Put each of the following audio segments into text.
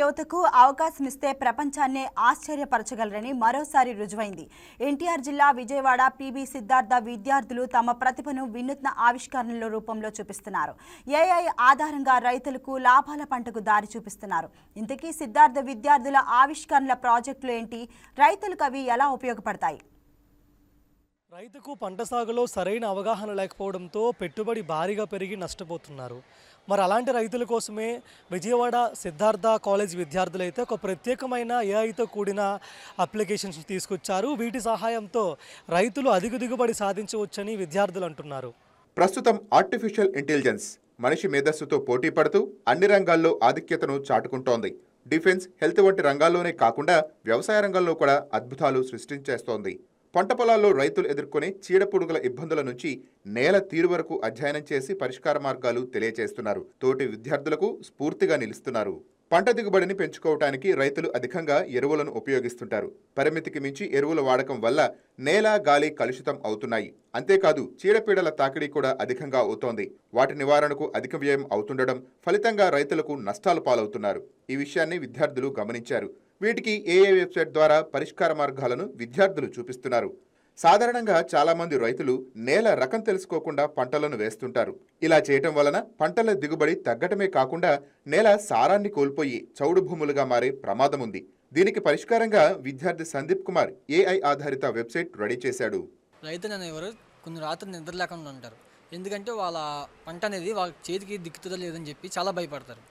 యువతకు అవకాశం ఇస్తే ప్రపంచాన్నే ఆశ్చర్యపరచగలరని మరోసారి రుజువైంది. ఎన్టీఆర్ జిల్లా విజయవాడ పీబీ సిద్ధార్థ విద్యార్థులు తమ ప్రతిభను వినూత్న ఆవిష్కరణల రూపంలో చూపిస్తున్నారు. ఏఐ ఆధారంగా రైతులకు లాభాల పంటకు దారి చూపిస్తున్నారు. ఇంతకీ సిద్ధార్థ విద్యార్థుల ఆవిష్కరణల ప్రాజెక్టులు ఏంటి? రైతులకు అవి ఎలా ఉపయోగపడతాయి? రైతుకు పంట సాగులో సరైన అవగాహన లేకపోవడంతో పెట్టుబడి భారీగా పెరిగి నష్టపోతున్నారు. మరి అలాంటి రైతుల కోసమే విజయవాడ సిద్ధార్థ కాలేజ్ విద్యార్థులు అయితే ఒక ప్రత్యేకమైన ఏఐతో కూడిన అప్లికేషన్స్ తీసుకొచ్చారు. వీటి సహాయంతో రైతులు అధిక దిగుబడి సాధించవచ్చని విద్యార్థులు అంటున్నారు. ప్రస్తుతం ఆర్టిఫిషియల్ ఇంటెలిజెన్స్ మనిషి మేధస్సుతో పోటీ పడుతూ అన్ని రంగాల్లో ఆధిక్యతను చాటుకుంటోంది. డిఫెన్స్ హెల్త్ వంటి రంగాల్లోనే కాకుండా వ్యవసాయ రంగంలో కూడా అద్భుతాలు సృష్టించేస్తోంది. పంట పొలాల్లో రైతులు ఎదుర్కొనే చీడపురుగుల ఇబ్బందుల నుంచి నేల తీరు వరకు అధ్యయనం చేసి పరిష్కార మార్గాలు తెలియజేస్తున్నారు. తోటి విద్యార్థులకు స్ఫూర్తిగా నిలుస్తున్నారు. పంట దిగుబడిని పెంచుకోవటానికి రైతులు అధికంగా ఎరువులను ఉపయోగిస్తుంటారు. పరిమితికి మించి ఎరువుల వాడకం వల్ల నేల గాలి కలుషితం అవుతున్నాయి. అంతేకాదు చీడపీడల తాకిడి కూడా అధికంగా అవుతోంది. వాటి నివారణకు అధిక వ్యయం అవుతుండడం ఫలితంగా రైతులకు నష్టాలు పాలవుతున్నారు. ఈ విషయాన్ని విద్యార్థులు గమనించారు. వీటికి ఏఏ వెబ్సైట్ ద్వారా పరిష్కార మార్గాలను విద్యార్థులు చూపిస్తున్నారు. సాధారణంగా చాలామంది రైతులు నేల రకం తెలుసుకోకుండా పంటలను వేస్తుంటారు. ఇలా చేయటం వలన పంటల దిగుబడి తగ్గటమే కాకుండా నేల సారాన్ని కోల్పోయి చౌడు భూములుగా మారే ప్రమాదం ఉంది. దీనికి పరిష్కారంగా విద్యార్థి సందీప్ కుమార్ ఏఐ ఆధారిత వెబ్సైట్ రెడీ చేశాడు. రైతులు అనేవారు కొన్ని రాత్రి నిద్ర లేకుండా ఉంటారు. ఎందుకంటే వాళ్ళ పంట అనేది వాళ్ళ చేతికి దిక్కుతుందో లేదని చెప్పి చాలా భయపడతారు.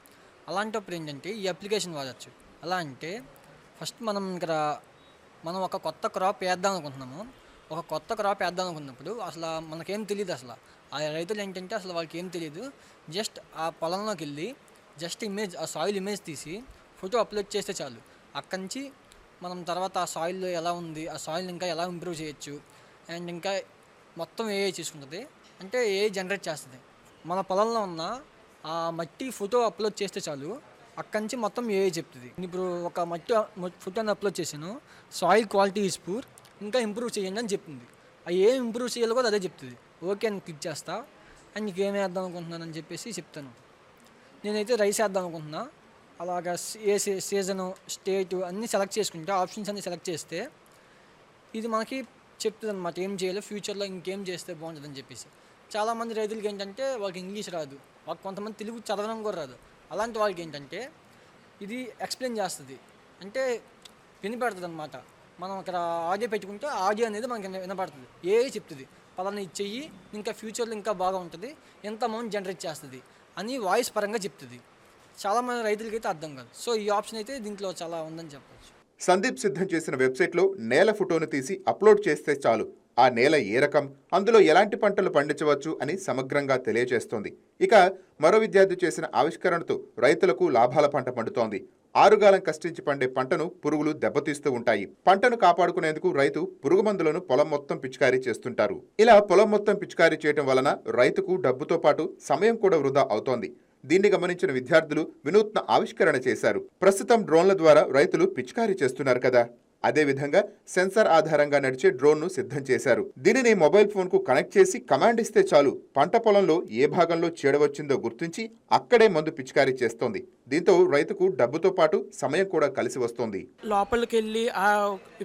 అలాంటప్పుడు ఏంటంటే ఈ అప్లికేషన్ వాడచ్చు. అలా అంటే ఫస్ట్ మనం ఇక్కడ మనం ఒక కొత్త క్రాప్ వేద్దాం అనుకుంటున్నాము. ఒక కొత్త క్రాప్ వేద్దాం అనుకున్నప్పుడు అసలు మనకేం తెలియదు అసలు. ఆ రైతులు ఏంటంటే అసలు వాళ్ళకి ఏం తెలియదు జస్ట్ ఆ పొలంలోకి వెళ్ళి జస్ట్ ఇమేజ్ ఆ సాయిల్ ఇమేజ్ తీసి ఫోటో అప్లోడ్ చేస్తే చాలు. అక్కడి నుంచి మనం తర్వాత ఆ సాయిల్లో ఎలా ఉంది ఆ సాయిల్ ఇంకా ఎలా ఇంప్రూవ్ చేయొచ్చు అండ్ ఇంకా మొత్తం ఏఐ చూసుకుంటుంది. అంటే ఏఐ జనరేట్ చేస్తుంది. మన పొలంలో ఉన్న ఆ మట్టి ఫోటో అప్లోడ్ చేస్తే చాలు. అక్కడి నుంచి మొత్తం ఏఐ చెప్తుంది. ఇప్పుడు ఒక మట్టి ఫోటోని అప్లోడ్ చేశాను. సాయిల్ క్వాలిటీ ఈజ్ పూర్ ఇంకా ఇంప్రూవ్ చేయండి అని చెప్తుంది. అవి ఏం ఇంప్రూవ్ చేయాలో కూడా అదే చెప్తుంది. ఓకే అని క్లిక్ చేస్తా. అండ్ నీకు ఏం వేద్దాం అనుకుంటున్నాను? అని చెప్పేసి చెప్తాను. నేనైతే రైస్ వేద్దాం అనుకుంటున్నా. అలాగా ఏ సీ- సీజను స్టేటు అన్నీ సెలెక్ట్ చేసుకుంటే. ఆప్షన్స్ అన్నీ సెలెక్ట్ చేస్తే ఇది మనకి చెప్తుంది అనమాట ఏం చేయాలో ఫ్యూచర్లో ఇంకేం చేస్తే బాగుంటుందని చెప్పేసి. చాలామంది రైతులకి ఏంటంటే వాళ్ళకి ఇంగ్లీష్ రాదు. వాళ్ళకి కొంతమంది తెలుగు చదవడం కూడా రాదు. అలాంటి వాళ్ళకి ఏంటంటే ఇది ఎక్స్ప్లెయిన్ చేస్తుంది. అంటే వినపడుతుంది అనమాట మనం అక్కడ ఆడియో పెట్టుకుంటే ఆడియో అనేది మనకి వినపడుతుంది. ఏ చెప్తుంది. పలానా ఇచ్చేయి ఇంకా ఫ్యూచర్లో ఇంకా బాగా ఉంటుంది ఎంత అమౌంట్ జనరేట్ చేస్తుంది అని వాయిస్ పరంగా చెప్తుంది. చాలామంది రైతులకి అయితే అర్థం కాదు. సో ఈ ఆప్షన్ అయితే దీంట్లో చాలా ఉందని చెప్పచ్చు. సందీప్ సిద్ధం చేసిన వెబ్సైట్లో నేల ఫోటోను తీసి అప్లోడ్ చేస్తే చాలు. ఆ నేల ఏ రకం? అందులో ఎలాంటి పంటలు పండించవచ్చు అని సమగ్రంగా తెలియజేస్తోంది. ఇక మరో విద్యార్థి చేసిన ఆవిష్కరణతో రైతులకు లాభాల పంట పండుతోంది. ఆరుగాలం కష్టించి పండే పంటను పురుగులు దెబ్బతీస్తూ ఉంటాయి. పంటను కాపాడుకునేందుకు రైతు పురుగు మందులను పొలం మొత్తం పిచికారీ చేస్తుంటారు. ఇలా పొలం మొత్తం పిచికారీ చేయటం వలన రైతుకు డబ్బుతో పాటు సమయం కూడా వృధా అవుతోంది. దీన్ని గమనించిన విద్యార్థులు వినూత్న ఆవిష్కరణ చేశారు. ప్రస్తుతం డ్రోన్ల ద్వారా రైతులు పిచికారీ చేస్తున్నారు కదా. అదేవిధంగా సెన్సార్ ఆధారంగా నడిచే డ్రోన్ను సిద్ధం చేశారు. దీనిని మొబైల్ ఫోన్కు కనెక్ట్ చేసి కమాండ్ ఇస్తే చాలు. పంట పొలంలో ఏ భాగంలో చీడ వచ్చిందో గుర్తించి అక్కడే మందు పిచికారీ చేస్తోంది. దీంతో రైతుకు డబ్బుతో పాటు సమయం కూడా కలిసి వస్తోంది. లోపలికి వెళ్ళి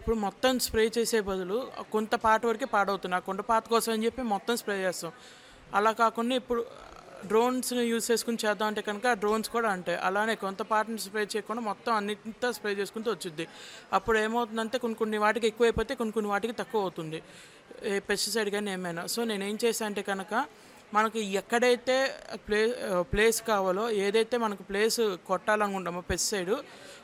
ఇప్పుడు మొత్తం స్ప్రే చేసే బదులు కొంత పాట వరకే పాడవుతుంది. ఆ కొంత పాత కోసం అని చెప్పి మొత్తం స్ప్రే చేస్తాం. అలా కాకుండా ఇప్పుడు డ్రోన్స్ని యూజ్ చేసుకుని చేద్దాం అంటే కనుక డ్రోన్స్ కూడా అంటాయి అలానే కొంత పాటని స్ప్రే చేయకుండా మొత్తం అన్నింతా స్ప్రే చేసుకుంటూ వచ్చింది అప్పుడు ఏమవుతుందంటే కొన్ని కొన్ని వాటికి ఎక్కువ అయిపోతే కొన్ని కొన్ని వాటికి తక్కువ అవుతుంది. ఏ పెస్టిసైడ్ కానీ ఏమైనా. సో నేను ఏం చేశాను అంటే కనుక మనకి ఎక్కడైతే ప్లే ప్లేస్ కావాలో ఏదైతే మనకు ప్లేస్ కొట్టాలనుకుంటామో పెస్టిసైడ్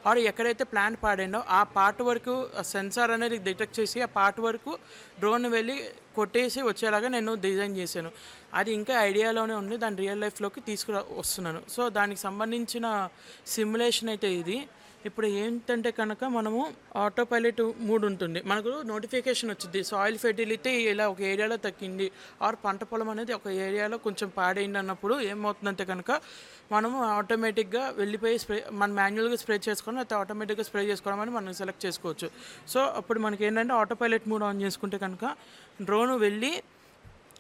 ఆర్ ఎక్కడైతే ప్లాంట్ పాడిండో ఆ పార్ట్ వరకు సెన్సార్ అనేది డిటెక్ట్ చేసి ఆ పార్ట్ వరకు డ్రోన్ వెళ్ళి కొట్టేసి వచ్చేలాగా నేను డిజైన్ చేశాను. అది ఇంకా ఐడియాలోనే ఉంది దాని రియల్ లైఫ్లోకి తీసుకురా వస్తున్నాను. సో దానికి సంబంధించిన సిమ్యులేషన్ అయితే ఇది. ఇప్పుడు ఏంటంటే కనుక మనము ఆటో పైలట్ మూడు ఉంటుంది మనకు నోటిఫికేషన్ వచ్చింది. సాయిల్ ఫెర్టిలిటీ ఇలా ఒక ఏరియాలో తగ్గింది. ఆర్ పంట పొలం అనేది ఒక ఏరియాలో కొంచెం పాడైంది అన్నప్పుడు ఏమవుతుందంటే కనుక మనము ఆటోమేటిక్గా వెళ్ళిపోయి స్ప్రే మనం మాన్యువల్గా స్ప్రే చేసుకోవడం లేకపోతే ఆటోమేటిక్గా స్ప్రే చేసుకోవడం అని మనం సెలెక్ట్ చేసుకోవచ్చు. సో అప్పుడు మనకి ఏంటంటే ఆటో పైలట్ మూడు ఆన్ చేసుకుంటే కనుక డ్రోన్ వెళ్ళి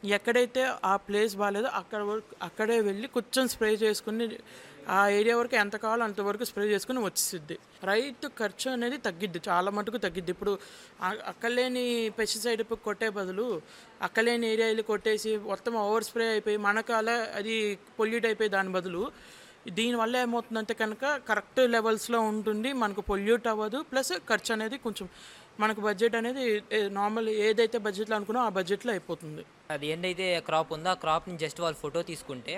ఎక్కడైతే ఆ ప్లేస్ బాగాలేదో అక్కడ వరకు అక్కడే వెళ్ళి కూర్చొని స్ప్రే చేసుకుని ఆ ఏరియా వరకు ఎంత కావాలో అంతవరకు స్ప్రే చేసుకుని వచ్చిద్ది రైతు ఖర్చు అనేది తగ్గిద్ది చాలా మటుకు తగ్గిద్ది. ఇప్పుడు అక్కలేని పెస్టిసైడ్ కొట్టే బదులు అక్కలేని ఏరియాలు కొట్టేసి మొత్తం ఓవర్ స్ప్రే అయిపోయి మనకాల అది పొల్యూట్ అయిపోయి దాని బదులు దీనివల్ల ఏమవుతుందంటే కనుక కరెక్ట్ లెవెల్స్లో ఉంటుంది మనకు పొల్యూట్ అవ్వదు ప్లస్ ఖర్చు అనేది కొంచెం మనకు బడ్జెట్ అనేది నార్మల్ ఏదైతే బడ్జెట్లో అనుకున్నా ఆ బడ్జెట్లో అయిపోతుంది. అది ఏంటైతే క్రాప్ ఉందో ఆ క్రాప్ని జస్ట్ వాళ్ళు ఫోటో తీసుకుంటే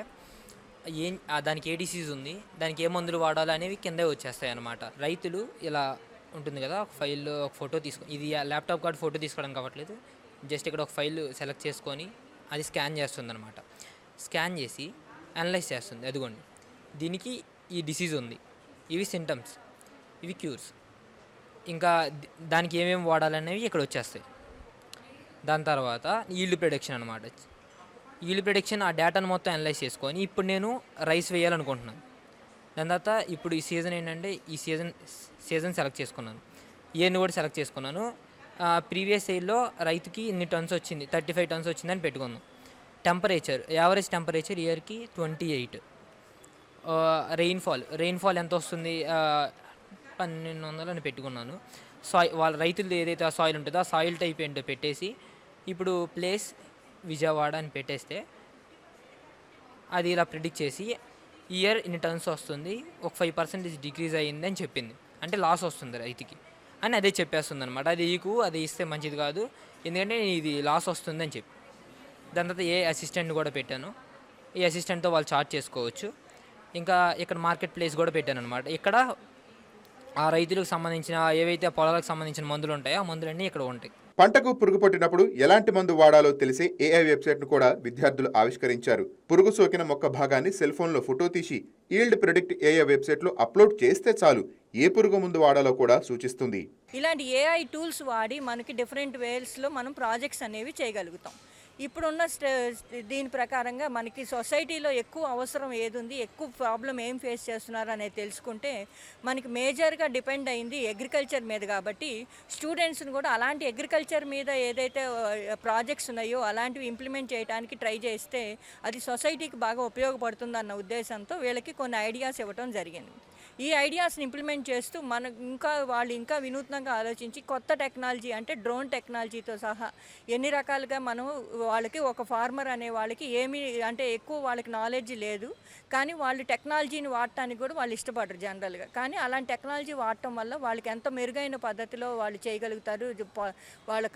ఏం దానికి ఏ డిసీజ్ ఉంది దానికి ఏ మందులు వాడాలి అనేవి కిందే వచ్చేస్తాయి అనమాట రైతులు ఇలా ఉంటుంది కదా ఒక ఫైల్ ఒక ఫోటో తీసుకొని ఇది ల్యాప్టాప్ కార్డ్ ఫోటో తీసుకోవడానికి కావట్లేదు జస్ట్ ఇక్కడ ఒక ఫైల్ సెలెక్ట్ చేసుకొని అది స్కాన్ చేస్తుంది అనమాట స్కాన్ చేసి అనలైజ్ చేస్తుంది. అదిగోండి. దీనికి ఈ డిసీజ్ ఉంది. ఇవి సింటమ్స్ ఇవి క్యూర్స్ ఇంకా దానికి ఏమేమి వాడాలనేవి ఇక్కడ వచ్చేస్తాయి. దాని తర్వాత ఈల్డ్ ప్రొడక్షన్ అనమాట ఈల్డ్ ప్రొడక్షన్ ఆ డేటాను మొత్తం అనలైజ్ చేసుకొని ఇప్పుడు నేను రైస్ వేయాలనుకుంటున్నాను. దాని తర్వాత ఇప్పుడు ఈ సీజన్ ఏంటంటే ఈ సీజన్ సీజన్ సెలెక్ట్ చేసుకున్నాను. ఇయర్ని కూడా సెలెక్ట్ చేసుకున్నాను. ప్రీవియస్ ఇయర్లో రైతుకి ఇన్ని టన్స్ వచ్చింది థర్టీ ఫైవ్ టన్స్ వచ్చిందని పెట్టుకుందాం టెంపరేచర్ యావరేజ్ టెంపరేచర్ ఇయర్కి ట్వంటీ ఎయిట్ రెయిన్ఫాల్ రెయిన్ఫాల్ ఎంత వస్తుంది? పన్నెండు వందలు అని పెట్టుకున్నాను. సాయి వాళ్ళ రైతులది ఏదైతే ఆ సాయిల్ ఉంటుందో ఆ సాయిల్ టైప్ ఏంటో పెట్టేసి ఇప్పుడు ప్లేస్ విజయవాడ అని పెట్టేస్తే అది ఇలా ప్రిడిక్ట్ చేసి ఇయర్ ఇన్ని టర్న్స్ వస్తుంది ఒక ఫైవ్ పర్సెంటేజ్ డిక్రీజ్ అయ్యింది అని చెప్పింది. అంటే లాస్ వస్తుంది రైతుకి. అని అదే చెప్పేస్తుంది అనమాట అది ఈకు అది ఇస్తే మంచిది కాదు ఎందుకంటే ఇది లాస్ వస్తుంది అని చెప్పి. దాని తర్వాత ఏ అసిస్టెంట్ కూడా పెట్టాను. ఈ అసిస్టెంట్తో వాళ్ళు చార్జ్ చేసుకోవచ్చు. ఇంకా ఇక్కడ మార్కెట్ ప్లేస్ కూడా పెట్టాను అనమాట ఇక్కడ ఆ రైతులకు సంబంధించిన ఏవైతే పొలాలకు సంబంధించిన మందులు ఉంటాయో ఆ మందులన్నీ ఇక్కడ ఉంటాయి. పంటకు పురుగు పట్టినప్పుడు ఎలాంటి మందు వాడాలో తెలిసే ఏఐ వెబ్సైట్ను కూడా విద్యార్థులు ఆవిష్కరించారు. పురుగు సోకిన మొక్క భాగాన్ని సెల్ ఫోన్లో ఫోటో తీసి ఈల్డ్ ప్రిడిక్ట్ ఏఐ వెబ్సైట్లో అప్లోడ్ చేస్తే చాలు. ఏ పురుగు ముందు వాడాలో కూడా సూచిస్తుంది. ఇలాంటి ఏఐ టూల్స్ వాడి మనకి డిఫరెంట్ వేస్లో మనం ప్రాజెక్ట్స్ అనేవి చేయగలుగుతాం. ఇప్పుడున్న స్ట దీని ప్రకారంగా మనకి సొసైటీలో ఎక్కువ అవసరం ఏది ఉంది ఎక్కువ ప్రాబ్లం ఏం ఫేస్ చేస్తున్నారు అనేది తెలుసుకుంటే మనకి మేజర్గా డిపెండ్ అయింది అగ్రికల్చర్ మీద కాబట్టి స్టూడెంట్స్ని కూడా అలాంటి అగ్రికల్చర్ మీద ఏదైతే ప్రాజెక్ట్స్ ఉన్నాయో అలాంటివి ఇంప్లిమెంట్ చేయడానికి ట్రై చేస్తే అది సొసైటీకి బాగా ఉపయోగపడుతుందన్న ఉద్దేశంతో వీళ్ళకి కొన్ని ఐడియాస్ ఇవ్వటం జరిగింది. ఈ ఐడియాస్ని ఇంప్లిమెంట్ చేస్తూ మన ఇంకా వాళ్ళు ఇంకా వినూత్నంగా ఆలోచించి కొత్త టెక్నాలజీ అంటే డ్రోన్ టెక్నాలజీతో సహా ఎన్ని రకాలుగా మనం వాళ్ళకి ఒక ఫార్మర్ అనే వాళ్ళకి ఏమి అంటే ఎక్కువ వాళ్ళకి నాలెడ్జ్ లేదు. కానీ వాళ్ళు టెక్నాలజీని వాడటానికి కూడా వాళ్ళు ఇష్టపడరు జనరల్గా. కానీ అలాంటి టెక్నాలజీ వాడటం వల్ల వాళ్ళకి ఎంత మెరుగైన పద్ధతిలో వాళ్ళు చేయగలుగుతారు వాళ్ళ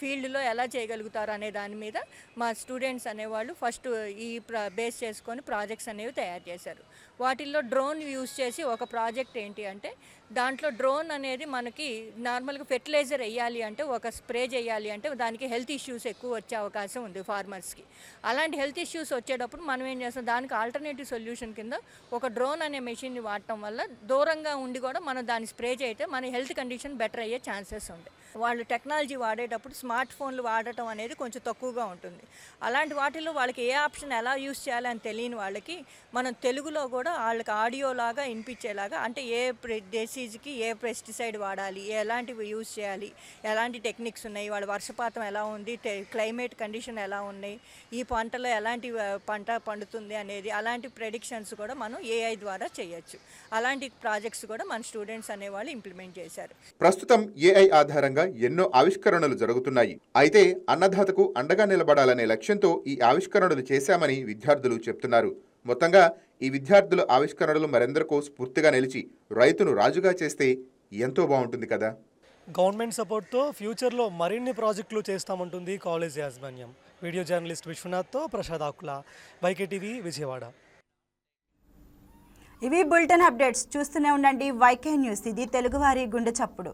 ఫీల్డ్లో ఎలా చేయగలుగుతారు అనే దాని మీద మా స్టూడెంట్స్ అనేవాళ్ళు ఫస్ట్ ఈ ప్ర బేస్ చేసుకొని ప్రాజెక్ట్స్ అనేవి తయారు చేశారు. వాటిల్లో డ్రోన్ యూజ్ చేసి ఒక ప్రాజెక్ట్ ఏంటి అంటే దాంట్లో డ్రోన్ అనేది మనకి నార్మల్గా ఫెర్టిలైజర్ వేయాలి అంటే ఒక స్ప్రే చేయాలి అంటే దానికి హెల్త్ ఇష్యూస్ ఎక్కువ వచ్చే అవకాశం ఉంది ఫార్మర్స్కి. అలాంటి హెల్త్ ఇష్యూస్ వచ్చేటప్పుడు మనం ఏం చేస్తాం? దానికి ఆల్టర్నేటివ్ సొల్యూషన్ కింద ఒక డ్రోన్ అనే మెషిన్ని వాడటం వల్ల దూరంగా ఉండి కూడా మనం దాన్ని స్ప్రే చేయితే మన హెల్త్ కండిషన్ బెటర్ అయ్యే ఛాన్సెస్ ఉంటాయి. వాళ్ళు టెక్నాలజీ వాడేటప్పుడు స్మార్ట్ ఫోన్లు వాడటం అనేది కొంచెం తక్కువగా ఉంటుంది. అలాంటి వాటిల్లో వాళ్ళకి ఏ ఆప్షన్ ఎలా యూస్ చేయాలి అని తెలియని వాళ్ళకి మనం తెలుగులో కూడా వాళ్ళకి ఆడియో లాగా వినిపించేలాగా అంటే ఏ డిసీజ్కి ఏ పెస్టిసైడ్ వాడాలి ఎలాంటివి యూజ్ చేయాలి ఎలాంటి టెక్నిక్స్ ఉన్నాయి వాళ్ళ వర్షపాతం ఎలా ఉంది క్లైమేట్ కండిషన్ ఎలా ఉన్నాయి ఈ పంటలో ఎలాంటి పంట పండుతుంది అనేది అలాంటి ప్రెడిక్షన్స్ కూడా మనం ఏఐ ద్వారా చేయొచ్చు. అలాంటి ప్రాజెక్ట్స్ కూడా మన స్టూడెంట్స్ అనేవాళ్ళు ఇంప్లిమెంట్ చేశారు. ప్రస్తుతం ఏఐ ఆధారంగా ఎన్నో ఆవిష్కరణలు జరుగుతున్నాయి. అయితే అన్నదాతకు అండగా నిలబడాలనే లక్ష్యంతో ఈ ఆవిష్కరణలు చేశామని విద్యార్థులు చెప్తున్నారు. మొత్తంగా ఈ విద్యార్థుల ఆవిష్కరణలు మరెందరికో స్ఫూర్తిగా నిలిచి రైతును రాజుగా చేస్తే ఎంతో బాగుంటుంది కదా. గవర్నమెంట్ సపోర్ట్తో ఫ్యూచర్లో మరిన్ని ప్రాజెక్టులు చేస్తామంటుంది కాలేజ్ యాజమాన్యం. వీడియో జర్నలిస్ట్ విశ్వనాథ్తో ప్రసాద్ ఆకుల వైకే టీవీ విజయవాడ. ఇవి బులెటిన్ అప్డేట్స్. చూస్తూనే ఉండండి వైకే న్యూస్. ఇది తెలుగువారి గుండె చప్పుడు.